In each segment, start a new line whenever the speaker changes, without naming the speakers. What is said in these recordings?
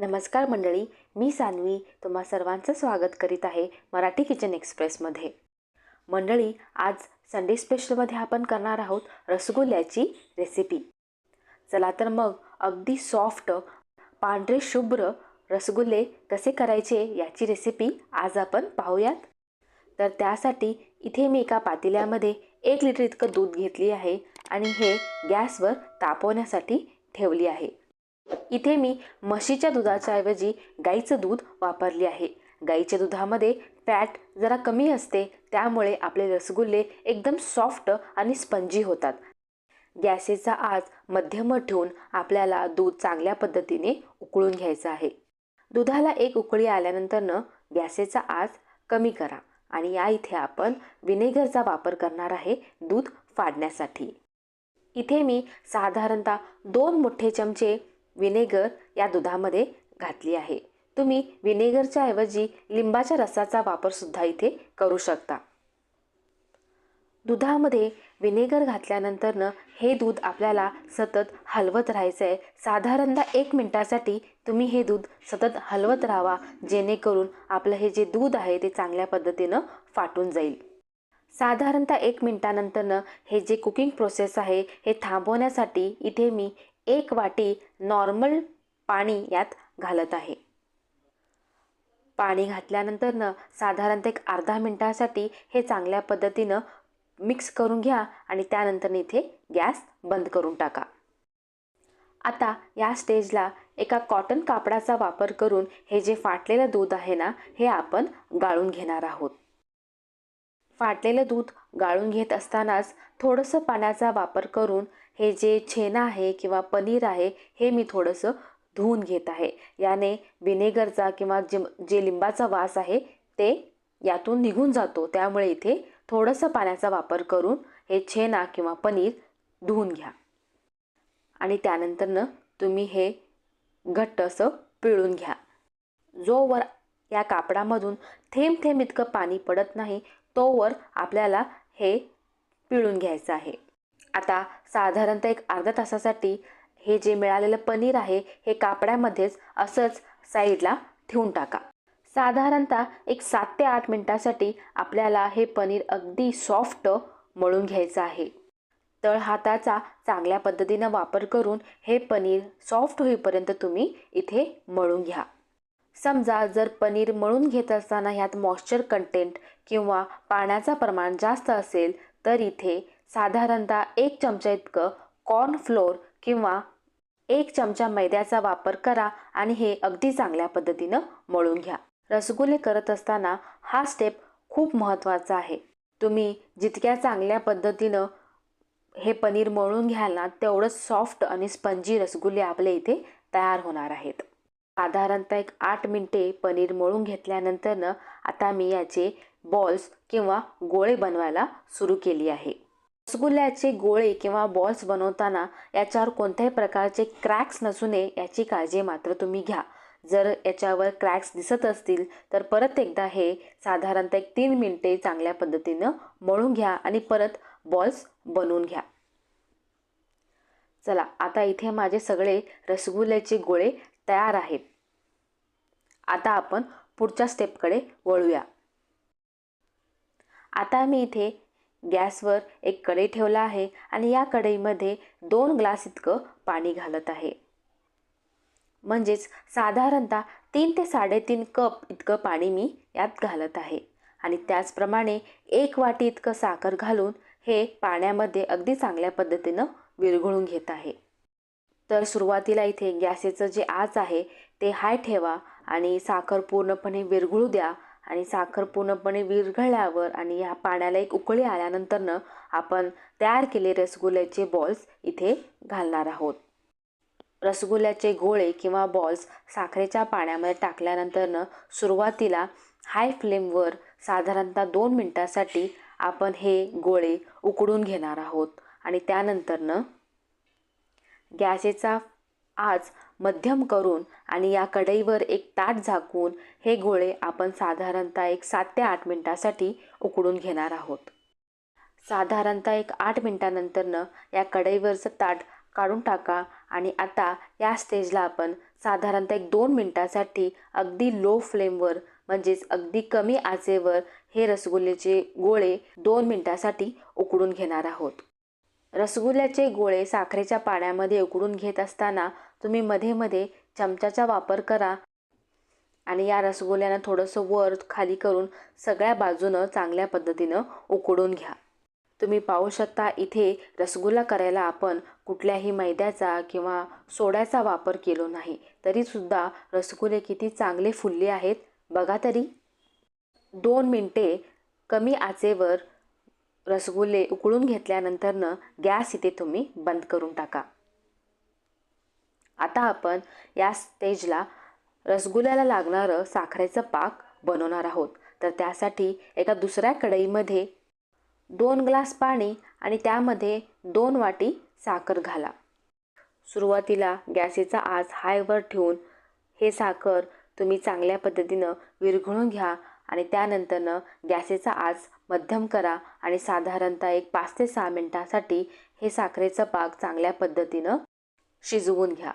नमस्कार मंडळी मी सान्वी तुम्हा सर्वांचं स्वागत करीत आहे मराठी किचन एक्सप्रेसमध्ये. मंडळी आज संडे स्पेशलमध्ये आपण करणार आहोत रसगुल्ल्याची रेसिपी. चला तर मग अगदी सॉफ्ट पांढरे शुभ्र रसगुल्ले कसे करायचे याची रेसिपी आज आपण पाहूयात. तर त्यासाठी इथे मी एका पातेल्यामध्ये एक लिटर इतकं दूध घेतली आहे आणि हे गॅसवर तापवण्यासाठी ठेवली आहे. इथे मी म्हशीच्या दुधाच्या ऐवजी गाईचं दूध वापरले आहे. गाईच्या दुधामध्ये फॅट जरा कमी असते त्यामुळे आपले रसगुल्ले एकदम सॉफ्ट आणि स्पंजी होतात. गॅसेचा आज मध्यम ठेवून आपल्याला दूध चांगल्या पद्धतीने उकळून घ्यायचं आहे. दुधाला एक उकळी आल्यानंतरनं गॅसेचा आज कमी करा आणि या इथे आपण विनेगरचा वापर करणार आहे दूध फाडण्यासाठी. इथे मी साधारणतः दोन मोठे चमचे विनेगर या दुधामध्ये घातली आहे. तुम्ही विनेगरच्या ऐवजी लिंबाच्या रसाचा वापरसुद्धा इथे करू शकता. दुधामध्ये विनेगर घातल्यानंतरनं हे दूध आपल्याला सतत हलवत राहायचं आहे साधारणतः एक मिनटासाठी तुम्ही हे दूध सतत हलवत राहावा जेणेकरून आपलं हे जे दूध आहे ते चांगल्या पद्धतीनं फाटून जाईल. साधारणतः एक मिनटानंतरनं हे जे कुकिंग प्रोसेस आहे हे थांबवण्यासाठी इथे मी एक वाटी नॉर्मल पाणी यात घालत आहे. पाणी घातल्यानंतरनं साधारणतः एक अर्धा मिनटासाठी हे चांगल्या पद्धतीनं मिक्स करून घ्या आणि त्यानंतर इथे गॅस बंद करून टाका. आता या स्टेजला एका कॉटन कापडाचा वापर करून हे जे फाटलेलं दूध आहे ना हे आपण गाळून घेणार आहोत. फाटलेलं दूध गाळून घेत असतानाच थोडंसं पाण्याचा वापर करून हे जे छेना आहे किंवा पनीर आहे हे मी थोडंसं धुवून घेत आहे. याने विनेगरचा किंवा जे जे लिंबाचा वास आहे ते यातून निघून जातो. त्यामुळे इथे थोडंसं पाण्याचा वापर करून हे छेना किंवा पनीर धुवून घ्या. आणि त्यानंतरनं तुम्ही हे घट्ट असं पिळून घ्या. जोवर या कापडामधून थेंब थेंब इतकं पाणी पडत नाही तोवर आपल्याला हे पिळून घ्यायचं आहे. आता साधारणतः एक अर्धा तासासाठी हे जे मिळालेलं पनीर आहे हे कापड्यामध्येच असंच साईडला ठेवून टाका. साधारणतः एक सात ते आठ मिनटासाठी आपल्याला हे पनीर अगदी सॉफ्ट मळून घ्यायचं आहे. तळ हाताचा चांगल्या पद्धतीनं वापर करून हे पनीर सॉफ्ट होईपर्यंत तुम्ही इथे मळून घ्या. समजा जर पनीर मळून घेत असताना ह्यात मॉइश्चर कंटेंट किंवा पाण्याचं प्रमाण जास्त असेल तर इथे साधारणतः एक चमचा इतकं कॉर्नफ्लोअर किंवा एक चमचा मैद्याचा वापर करा आणि हे अगदी चांगल्या पद्धतीनं मळून घ्या. रसगुल्ले करत असताना हा स्टेप खूप महत्त्वाचा आहे. तुम्ही जितक्या चांगल्या पद्धतीनं हे पनीर मळून घ्याल ना तेवढंच सॉफ्ट आणि स्पंजी रसगुल्ले आपले इथे तयार होणार आहेत. साधारणतः एक आठ मिनटे पनीर मळून घेतल्यानंतरनं आता मी याचे बॉल्स किंवा गोळे बनवायला सुरू केली आहे. रसगुल्ल्याचे गोळे किंवा बॉल्स बनवताना याच्यावर कोणत्याही प्रकारचे क्रॅक्स नसू नये याची काळजी मात्र तुम्ही घ्या. जर याच्यावर क्रॅक्स दिसत असतील तर परत एकदा हे साधारणतः एक तीन मिनटे चांगल्या पद्धतीनं मळून घ्या आणि परत बॉल्स बनवून घ्या. चला आता इथे माझे सगळे रसगुल्ल्याचे गोळे तयार आहेत. आता आपण पुढच्या स्टेपकडे वळूया. आता मी इथे गॅसवर एक कढई ठेवला आहे आणि या कढईमध्ये दोन ग्लास इतकं पाणी घालत आहे. म्हणजेच साधारणतः तीन ते साडेतीन कप इतकं पाणी मी यात घालत आहे. आणि त्याचप्रमाणे एक वाटी इतकं साखर घालून हे पाण्यामध्ये अगदी चांगल्या पद्धतीनं विरघळून घेत आहे. तर सुरुवातीला इथे गॅसेचं जे आच आहे ते हाय ठेवा आणि साखर पूर्णपणे विरघळू द्या आणि साखर पूर्णपणे विरघळल्यावर आणि ह्या पाण्याला एक उकळी आल्यानंतरनं आपण तयार केले रसगुल्ल्याचे बॉल्स इथे घालणार आहोत. रसगुल्ल्याचे गोळे किंवा बॉल्स साखरेच्या पाण्यामध्ये टाकल्यानंतरनं सुरुवातीला हाय फ्लेमवर साधारणतः दोन मिनटासाठी आपण हे गोळे उकडून घेणार आहोत. आणि त्यानंतरनं गॅसेचा आज मध्यम करून आणि या कढईवर एक ताट झाकून हे गोळे आपण साधारणतः एक सात ते आठ मिनटासाठी उकडून घेणार आहोत. साधारणतः एक आठ मिनटानंतरनं या कढईवरचं ताट काढून टाका आणि आता या स्टेजला आपण साधारणतः एक दोन मिनटासाठी अगदी लो फ्लेमवर म्हणजेच अगदी कमी आचेवर हे रसगुल्ल्याचे गोळे दोन मिनटासाठी उकडून घेणार आहोत. रसगुल्ल्याचे गोळे साखरेच्या पाण्यामध्ये उकडून घेत असताना तुम्ही मध्ये मध्ये चमच्याचा वापर करा आणि या रसगुल्ल्यानं थोडंसं वर खाली करून सगळ्या बाजूनं चांगल्या पद्धतीनं उकडून घ्या. तुम्ही पाहू शकता इथे रसगुल्ला करायला आपण कुठल्याही मैद्याचा किंवा सोड्याचा वापर केलो नाही. तरीसुद्धा रसगुल्ले किती चांगले फुलले आहेत बघा तरी. दोन मिनटे कमी आचेवर रसगुल्ले उकळून घेतल्यानंतरनं गॅस इथे तुम्ही बंद करून टाका. आता आपण या स्टेजला रसगुल्ल्याला लागणारं साखरेचं पाक बनवणार आहोत. तर त्यासाठी एका दुसऱ्या कढईमध्ये दोन ग्लास पाणी आणि त्यामध्ये दोन वाटी साखर घाला. सुरुवातीला गॅसेचा आज हायवर ठेवून हे साखर तुम्ही चांगल्या पद्धतीनं विरघळून घ्या आणि त्यानंतरनं गॅसेचा आज मध्यम करा आणि साधारणतः एक पाच ते सहा मिनटासाठी हे साखरेचं पाक चांगल्या पद्धतीनं शिजवून घ्या.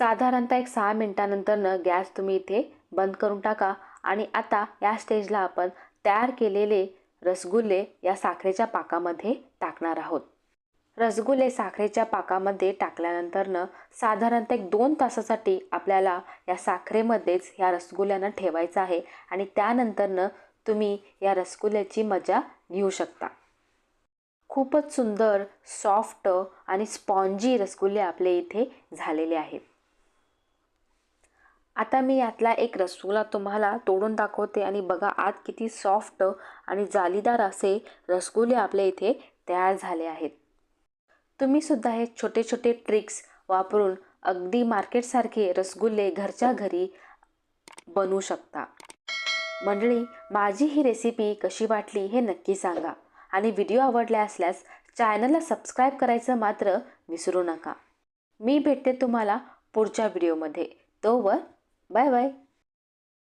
साधारणतः एक सहा मिनटानंतरनं गॅस तुम्ही इथे बंद करून टाका. आणि आता या स्टेजला आपण तयार केलेले रसगुल्ले या साखरेच्या पाकामध्ये टाकणार आहोत. रसगुल्ले साखरेच्या पाकामध्ये टाकल्यानंतरनं साधारणतः एक दोन तासासाठी आपल्याला या साखरेमध्येच या रसगुल्ल्यांना ठेवायचं आहे. आणि त्यानंतरनं तुम्ही या रसगुल्ल्याची मजा घेऊ शकता. खूपच सुंदर सॉफ्ट आणि स्पॉन्जी रसगुल्ले आपले इथे झालेले आहेत. आता मी यातला एक रसगुल्ला तुम्हाला तोडून दाखवते आणि बघा आत किती सॉफ्ट आणि जालीदार असे रसगुल्ले आपल्या इथे तयार झाले आहेत. तुम्हीसुद्धा हे छोटे छोटे ट्रिक्स वापरून अगदी मार्केटसारखे रसगुल्ले घरच्या घरी बनवू शकता. मंडळी माझी ही रेसिपी कशी वाटली हे नक्की सांगा आणि व्हिडिओ आवडला असल्यास चॅनलला सबस्क्राईब करायचं मात्र विसरू नका. मी भेटते तुम्हाला पुढच्या व्हिडिओमध्ये तोवर Bye bye.